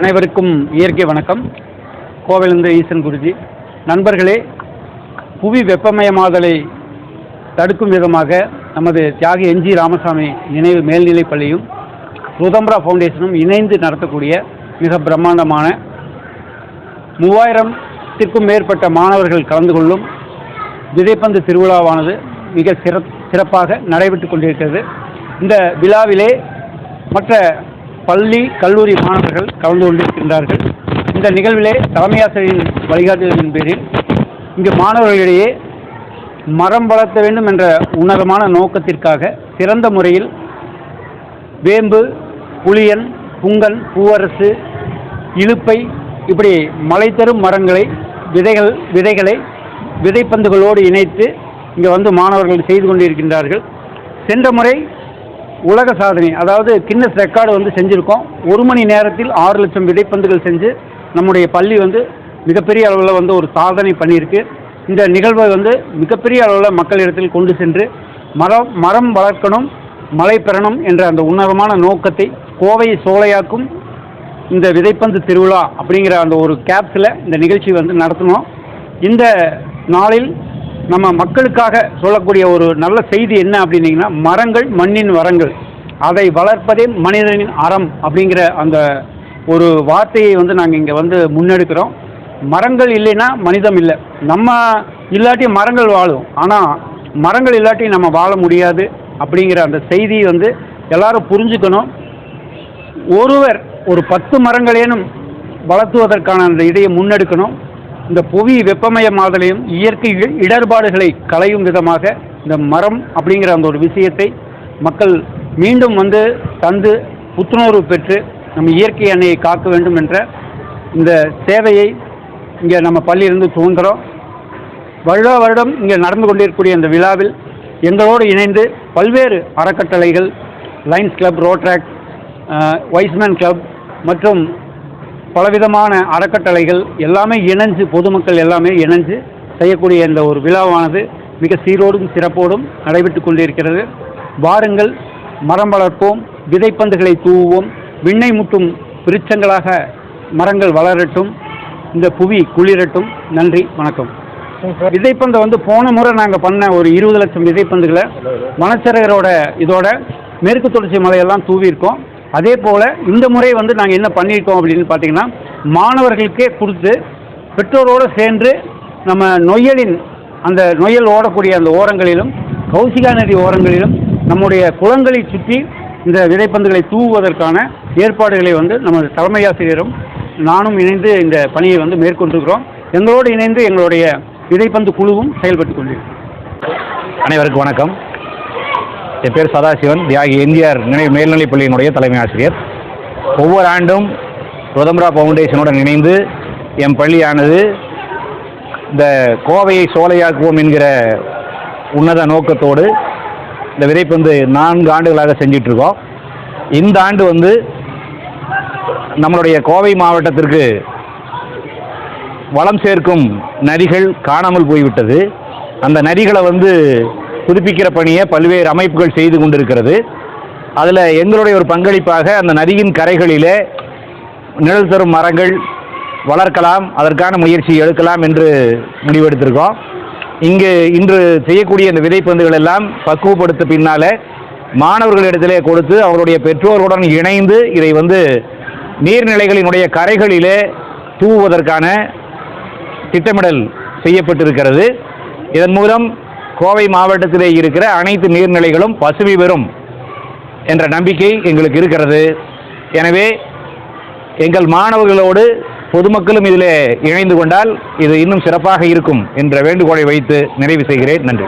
அனைவருக்கும் இயற்கை வணக்கம். கோவிலிருந்து ஈசன் குருஜி. நண்பர்களே புவி வெப்பமயமாதலை தடுக்கும் விதமாக நமது தியாகி என்ஜி ராமசாமி நினைவு மேல்நிலைப் பள்ளியும் ருதம்பரா ஃபவுண்டேஷனும் இணைந்து நடத்தக்கூடிய மிக பிரம்மாண்டமான மூவாயிரத்திற்கும் மேற்பட்ட மாணவர்கள் கலந்து கொள்ளும் விதைப்பந்து திருவிழாவானது மிக சிறப் சிறப்பாக நடைபெற்று கொண்டிருக்கிறது. இந்த விழாவிலே மற்ற பள்ளி கல்லூரி மாணவர்கள் கலந்து கொண்டிருக்கின்றார்கள். இந்த நிகழ்விலே தலைமை வழிகாட்டுதலின் பேரில் இங்கு மாணவர்களிடையே மரம் வளர்த்த வேண்டும் என்ற உன்னதமான நோக்கத்திற்காக சிறந்த முறையில் வேம்பு புளியன் புங்கன் பூவரசு இலுப்பை இப்படி மலை தரும் மரங்களை விதைகள் விதைகளை விதைப்பந்துகளோடு இணைத்து இங்கே வந்து மாணவர்கள் செய்து கொண்டிருக்கின்றார்கள். சென்ற முறை உலக சாதனை அதாவது கின்னஸ் ரெக்கார்டு வந்து செஞ்சுருக்கோம். ஒரு மணி நேரத்தில் ஆறு லட்சம் விதைப்பந்துகள் செஞ்சு நம்முடைய பள்ளி வந்து மிகப்பெரிய அளவில் வந்து ஒரு சாதனை பண்ணியிருக்கு. இந்த நிகழ்வை வந்து மிகப்பெரிய அளவில் மக்களிடத்தில் கொண்டு சென்று மரம் மரம் வளர்க்கணும் மழை பெறணும் என்ற அந்த உன்னதமான நோக்கத்தை கோவையை சோலையாக்கும் இந்த விதைப்பந்து திருவிழா அப்படிங்கிற அந்த ஒரு கேப்ஸில் இந்த நிகழ்ச்சி வந்து நடத்தினோம் இந்த நாளில் நம்ம மக்களுக்காக சொல்லக்கூடிய ஒரு நல்ல செய்தி என்ன அப்படின்னீங்கன்னா மரங்கள் மண்ணின் வரங்கள். அதை வளர்ப்பதே மனிதனின் அறம் அப்படிங்கிற அந்த ஒரு வார்த்தையை வந்து நாங்கள் இங்கே வந்து முன்னெடுக்கிறோம். மரங்கள் இல்லைன்னா மனிதம் இல்லை. நம்ம இல்லாட்டி மரங்கள் வாழும். ஆனால் மரங்கள் இல்லாட்டி நம்ம வாழ முடியாது அப்படிங்கிற அந்த செய்தியை வந்து எல்லாரும் புரிஞ்சுக்கணும். ஒருவர் ஒரு பத்து மரங்களேனும் வளர்த்துவதற்கான அந்த இதையை முன்னெடுக்கணும். இந்த புவி வெப்பமயமாதலையும் இயற்கை இ- இடர்பாடுகளை களையும் விதமாக இந்த மரம் அப்படிங்கிற அந்த ஒரு விஷயத்தை மக்கள் மீண்டும் வந்து தந்து புத்துணர்வு பெற்று நம்ம இயற்கை அன்னையை காக்க வேண்டும் என்ற இந்த சேவையை இங்கே நம்ம பள்ளியிலிருந்து துவங்குகிறோம் வருடா வருடம் இங்கே நடந்து கொண்டிருக்கக்கூடிய இந்த விழாவில் எங்களோடு இணைந்து பல்வேறு அறக்கட்டளைகள் Lions club Rotaract Y's Men club மற்றும் பலவிதமான அறக்கட்டளைகள் எல்லாமே இணைஞ்சு பொதுமக்கள் எல்லாமே இணைஞ்சு செய்யக்கூடிய இந்த ஒரு விழாவானது மிக சீரோடும் சிறப்போடும் நடைபெற்று கொண்டிருக்கிறது. வாருங்கள் மரம் வளர்ப்போம் விதைப்பந்துகளை தூவுவோம் விண்ணை முட்டும் விருட்சங்களாக மரங்கள் வளரட்டும் இந்த புவி குளிரட்டும். நன்றி வணக்கம். விதைப்பந்தை வந்து போன முறை நாங்கள் பண்ண ஒரு இருபது லட்சம் விதைப்பந்துகளை வனச்சரகரோட இதோட மேற்கு தொடர்ச்சி மலையெல்லாம் தூவியிருக்கோம். அதே போல் இந்த முறை வந்து நாங்கள் என்ன பண்ணியிருக்கோம் அப்படின்னு பார்த்தீங்கன்னா மாணவர்களுக்கே கொடுத்து பெற்றோரோடு சேர்ந்து நம்ம நொய்யலின் அந்த நொய்யல் ஓடக்கூடிய அந்த ஓரங்களிலும் கௌசிகா நதி ஓரங்களிலும் நம்முடைய குளங்களை சுற்றி இந்த விதைப்பந்துகளை தூவுவதற்கான ஏற்பாடுகளை வந்து நமது தலைமை ஆசிரியரும் நானும் இணைந்து இந்த பணியை வந்து மேற்கொண்டிருக்கிறோம். எங்களோடு இணைந்து எங்களுடைய விதைப்பந்து குழுவும் செயல்பட்டு கொண்டிருக்கிறோம் அனைவருக்கும் வணக்கம். என் பேர் சதாசிவன். தியாகி எம்ஜிஆர் நினைவு மேல்நிலைப் பள்ளியினுடைய தலைமை ஆசிரியர். ஒவ்வொரு ஆண்டும் சுதந்திரா ஃபவுண்டேஷனுடன் இணைந்து என் பள்ளியானது இந்த கோவையை சோலையாக்குவோம் என்கிற உன்னத நோக்கத்தோடு இந்த விதைப்பந்து நான்கு ஆண்டுகளாக செஞ்சிட்ருக்கோம். இந்த ஆண்டு வந்து நம்மளுடைய கோவை மாவட்டத்திற்கு வளம் சேர்க்கும் நதிகள் காணாமல் போய்விட்டது. அந்த நதிகளை வந்து புதுப்பிக்கிற பணியை பல்வேறு அமைப்புகள் செய்து கொண்டிருக்கிறது. அதில் எங்களுடைய ஒரு பங்களிப்பாக அந்த நதியின் கரைகளிலே நிழல் தரும் மரங்கள் வளர்க்கலாம் அதற்கான முயற்சி எடுக்கலாம் என்று முடிவெடுத்திருக்கோம். இங்கு இன்று செய்யக்கூடிய இந்த விதைப்பந்துகள் எல்லாம் பக்குவப்படுத்த பின்னால மாணவர்களிடத்திலே கொடுத்து அவருடைய பெற்றோர்களுடன் இணைந்து இதை வந்து நீர்நிலைகளினுடைய கரைகளிலே தூவுவதற்கான திட்டமிடல் செய்யப்பட்டிருக்கிறது. இதன் மூலம் கோவை மாவட்டத்திலே இருக்கிற அனைத்து நீர்நிலைகளும் பசுமை பெறும் என்ற நம்பிக்கை எங்களுக்கு இருக்கிறது. எனவே எங்கள் மாணவர்களோடு பொதுமக்களும் இதில் இணைந்து கொண்டால் இது இன்னும் சிறப்பாக இருக்கும் என்ற வேண்டுகோளை வைத்து நிறைவு செய்கிறேன். நன்றி.